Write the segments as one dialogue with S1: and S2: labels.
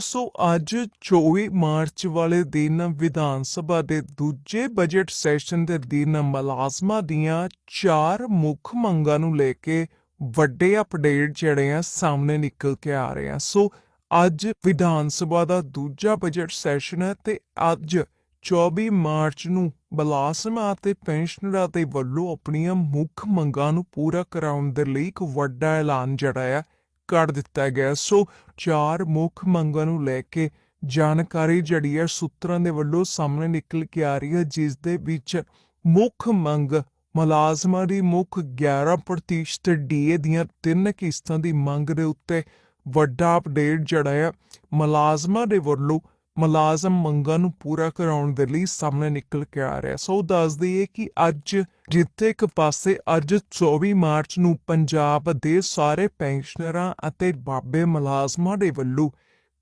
S1: ਸੋ ਅੱਜ 24 ਮਾਰਚ ਵਾਲੇ ਦਿਨ ਵਿਧਾਨ ਸਭਾ ਦੇ ਦੂਜੇ ਬਜਟ ਸੈਸ਼ਨ ਦੇ ਦਿਨ ਮੁਲਾਜ਼ਮਾਂ ਦੀਆਂ ਚਾਰ ਮੁੱਖ ਮੰਗਾਂ ਨੂੰ ਲੈ ਕੇ ਵੱਡੇ ਅਪਡੇਟ ਜਿਹੜੇ ਆ ਸਾਹਮਣੇ ਨਿਕਲ ਕੇ ਆ ਰਹੇ ਆ। ਸੋ ਅੱਜ ਵਿਧਾਨ ਸਭਾ ਦਾ ਦੂਜਾ ਬਜਟ ਸੈਸ਼ਨ ਹੈ ਤੇ ਅੱਜ 24 ਮਾਰਚ ਨੂੰ ਮੁਲਾਜ਼ਮਾਂ ਅਤੇ ਪੈਨਸ਼ਨਰਾਂ ਦੇ ਵੱਲੋਂ ਆਪਣੀਆਂ ਮੁੱਖ ਮੰਗਾਂ ਨੂੰ ਪੂਰਾ ਕਰਾਉਣ ਦੇ ਲਈ ਇੱਕ ਵੱਡਾ ਐਲਾਨ ਜਿਹੜਾ ਆ ਕਰ ਦਿੱਤਾ ਗਿਆ। ਸੋ ਚਾਰ ਮੁੱਖ ਮੰਗਾਂ ਨੂੰ ਲੈ ਕੇ ਜਾਣਕਾਰੀ ਜਿਹੜੀ ਹੈ ਸੂਤਰਾਂ ਦੇ ਵੱਲੋਂ ਸਾਹਮਣੇ ਨਿਕਲ ਕੇ ਆ ਰਹੀ ਹੈ, ਜਿਸ ਦੇ ਵਿੱਚ ਮੁੱਖ ਮੰਗ ਮੁਲਾਜ਼ਮਾਂ ਦੀ ਮੁੱਖ 11% ਡੀਏ ਦੀਆਂ ਤਿੰਨ ਕਿਸ਼ਤਾਂ ਦੀ ਮੰਗ ਦੇ ਉੱਤੇ ਵੱਡਾ ਅਪਡੇਟ ਜਿਹੜਾ ਹੈ, ਮੁਲਾਜ਼ਮਾਂ ਦੇ ਵੱਲੋਂ ਮੁਲਾਜ਼ਮ ਮੰਗਾਂ ਨੂੰ ਪੂਰਾ ਕਰਾਉਣ ਦੇ ਲਈ ਸਾਹਮਣੇ ਨਿਕਲ ਕੇ ਆ ਰਿਹਾ। ਸੋ ਦੱਸ ਦਈਏ ਕਿ ਅੱਜ ਜਿੱਥੇ ਇੱਕ ਪਾਸੇ ਅੱਜ 24 ਮਾਰਚ ਨੂੰ ਪੰਜਾਬ ਦੇ ਸਾਰੇ ਪੈਨਸ਼ਨਰਾਂ ਅਤੇ ਬਾਬੇ ਮੁਲਾਜ਼ਮਾਂ ਦੇ ਵੱਲੋਂ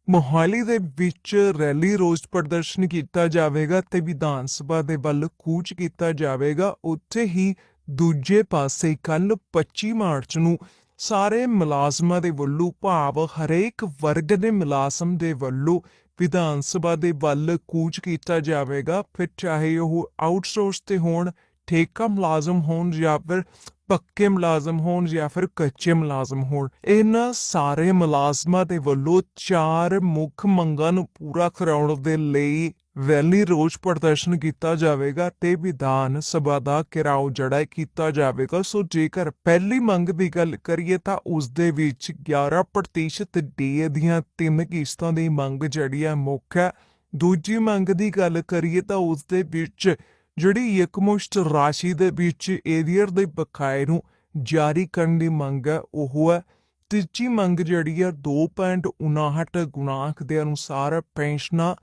S1: ਮੋਹਾਲੀ ਦੇ ਵਿੱਚ ਰੈਲੀ ਰੋਸ ਪ੍ਰਦਰਸ਼ਨ ਕੀਤਾ ਜਾਵੇਗਾ ਤੇ ਵਿਧਾਨ ਸਭਾ ਦੇ ਵੱਲ ਕੂਚ ਕੀਤਾ ਜਾਵੇਗਾ, ਉੱਥੇ ਹੀ ਦੂਜੇ ਪਾਸੇ ਕੱਲ 25 ਮਾਰਚ ਨੂੰ ਸਾਰੇ ਮੁਲਾਜ਼ਮਾਂ ਦੇ ਵੱਲੋਂ ਭਾਵ ਹਰੇਕ ਵਰਗ ਦੇ ਮੁਲਾਜ਼ਮ ਦੇ ਵੱਲੋਂ ਵਿਧਾਨ ਸਭਾ ਦੇ ਵੱਲ ਕੂਚ ਕੀਤਾ ਜਾਵੇਗਾ, ਫਿਰ ਚਾਹੇ ਉਹ ਆਊਟਸੋਰਸ ਤੇ ਹੋਣ, ਠੇਕਾ ਮੁਲਾਜ਼ਮ ਹੋਣ ਜਾਂ ਫਿਰ ਪੱਕੇ ਮੁਲਾਜ਼ਮ ਹੋਣ ਜਾਂ ਫਿਰ ਕੱਚੇ ਮੁਲਾਜ਼ਮ ਹੋਣ। ਇਹਨਾਂ ਸਾਰੇ ਮੁਲਾਜ਼ਮਾਂ ਦੇ ਵੱਲੋਂ ਚਾਰ ਮੁੱਖ ਮੰਗਾਂ ਨੂੰ ਪੂਰਾ ਕਰਾਉਣ ਦੇ ਲਈ ਵੈਲੀ ਰੋਜ਼ ਪ੍ਰਦਰਸ਼ਨ ਕੀਤਾ ਜਾਵੇਗਾ ਤੇ ਵਿਧਾਨ ਸਭਾ ਦਾ ਘਿਰਾਓ ਜੜਾ ਕੀਤਾ ਜਾਵੇਗਾ। ਸੋ ਜੇਕਰ ਪਹਿਲੀ ਮੰਗ ਦੀ ਗੱਲ ਕਰੀਏ ਤਾਂ ਉਸ ਦੇ ਵਿੱਚ 11% ਡੀਏ ਦੀਆਂ ਤਿੰਨ ਕਿਸ਼ਤਾਂ ਦੀ ਮੰਗ ਜਿਹੜੀ ਹੈ ਮੁੱਖ ਹੈ। ਦੂਜੀ ਮੰਗ ਦੀ ਗੱਲ ਕਰੀਏ ਤਾਂ ਉਸ ਦੇ ਵਿੱਚ ਜਿਹੜੀ ਇਕਮੁਸ਼ਤ ਰਾਸ਼ੀ ਦੇ ਵਿੱਚ ਏਰੀਅਰ ਦੇ ਬਕਾਏ ਨੂੰ ਜਾਰੀ ਕਰਨ ਦੀ ਮੰਗ ਹੈ, ਉਹ ਹੈ ਤੀਜੀ ਮੰਗ ਜਿਹੜੀ ਹੈ 2.59 ਗੁਣਾਂਕ ਦੇ ਅਨੁਸਾਰ ਪੈਨਸ਼ਨਾਂ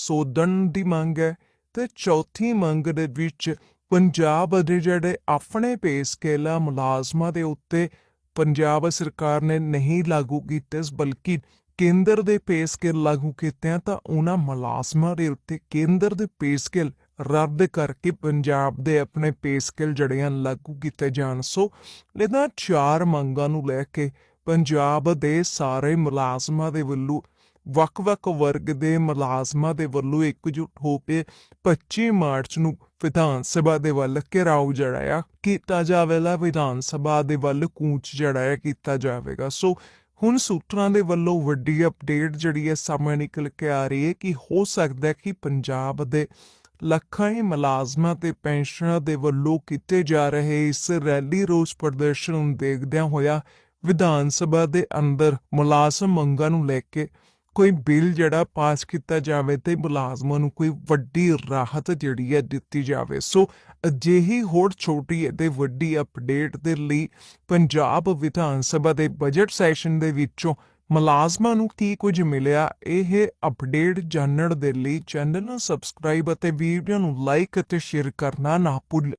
S1: ਸੋਧਣ ਦੀ ਮੰਗ ਹੈ ਤੇ ਚੌਥੀ ਮੰਗ ਦੇ ਵਿੱਚ ਪੰਜਾਬ ਦੇ ਜਿਹੜੇ ਆਪਣੇ ਪੇ ਸਕੇਲਾ ਮੁਲਾਜ਼ਮਾਂ ਦੇ ਉੱਤੇ ਪੰਜਾਬ ਸਰਕਾਰ ਨੇ ਨਹੀਂ ਲਾਗੂ ਕੀਤੇ ਬਲਕਿ ਕੇਂਦਰ ਦੇ ਪੇ ਸਕੇਲ ਲਾਗੂ ਕੀਤੇ ਆ, ਤਾਂ ਉਹਨਾਂ ਮੁਲਾਜ਼ਮਾਂ ਦੇ ਉੱਤੇ ਕੇਂਦਰ ਦੇ ਪੇ ਸਕੇਲ ਰੱਦ ਕਰਕੇ ਪੰਜਾਬ ਦੇ ਆਪਣੇ ਪੇ ਸਕੇਲ ਜਿਹੜੇ ਹਨ ਲਾਗੂ ਕੀਤੇ ਜਾਣ। ਸੋ ਇਹਨਾਂ ਚਾਰ ਮੰਗਾਂ ਨੂੰ ਲੈ ਕੇ ਪੰਜਾਬ ਦੇ ਸਾਰੇ ਮੁਲਾਜ਼ਮਾਂ ਦੇ ਵੱਲੋਂ, ਵੱਖ-ਵੱਖ ਵਰਗ ਦੇ ਮੁਲਾਜ਼ਮਾਂ ਦੇ ਵੱਲੋਂ ਇਕਜੁੱਟ ਹੋ ਕੇ 25 ਮਾਰਚ ਨੂੰ ਵਿਧਾਨ ਸਭਾ ਦੇ ਵੱਲ ਘਿਰਾਓ ਜਿਹੜਾ ਕੀਤਾ ਜਾਵੇਗਾ। ਵਿਧਾਨ ਸਭਾ ਦੇ ਵੱਲ ਕੂਚ ਜਿਹੜਾ ਕੀਤਾ ਜਾਵੇਗਾ। ਸੋ ਹੁਣ ਸੂਤਰਾਂ ਦੇ ਵੱਲੋਂ ਵੱਡੀ ਅਪਡੇਟ ਜਿਹੜੀ ਹੈ ਸਾਹਮਣੇ ਨਿਕਲ ਕੇ ਆ ਰਹੀ ਹੈ ਕਿ ਹੋ ਸਕਦਾ ਹੈ ਕਿ ਪੰਜਾਬ ਦੇ ਲੱਖਾਂ ਹੀ ਮੁਲਾਜ਼ਮਾਂ ਤੇ ਪੈਨਸ਼ਨਰਾਂ ਦੇ ਵੱਲੋਂ ਕੀਤੇ ਜਾ ਰਹੇ ਇਸ ਰੈਲੀ ਰੋਸ ਪ੍ਰਦਰਸ਼ਨ ਨੂੰ ਦੇਖਦਿਆਂ ਹੋਇਆ ਵਿਧਾਨ ਸਭਾ ਦੇ ਅੰਦਰ ਮੁਲਾਜ਼ਮ ਮੰਗਾਂ ਨੂੰ ਲੈ ਕੇ ਕੋਈ ਬਿੱਲ ਜਿਹੜਾ ਪਾਸ ਕੀਤਾ ਜਾਵੇ ਤੇ ਮੁਲਾਜ਼ਮਾਂ ਨੂੰ ਕੋਈ ਵੱਡੀ ਰਾਹਤ ਜਿਹੜੀ ਹੈ ਦਿੱਤੀ ਜਾਵੇ। ਸੋ ਅਜਿਹੀ ਹੋਰ ਛੋਟੀ ਅਤੇ ਵੱਡੀ ਅਪਡੇਟ ਦੇ ਲਈ ਪੰਜਾਬ ਵਿਧਾਨ ਸਭਾ ਦੇ ਬਜਟ ਸੈਸ਼ਨ ਦੇ ਵਿੱਚੋਂ ਮੁਲਾਜ਼ਮਾਂ ਨੂੰ ਕੀ ਕੁਝ ਮਿਲਿਆ, ਇਹ ਅਪਡੇਟ ਜਾਣਨ ਦੇ ਲਈ ਚੈਨਲ ਨੂੰ ਸਬਸਕ੍ਰਾਈਬ ਅਤੇ ਵੀਡੀਓ ਨੂੰ ਲਾਈਕ ਅਤੇ ਸ਼ੇਅਰ ਕਰਨਾ ਨਾ ਭੁੱਲ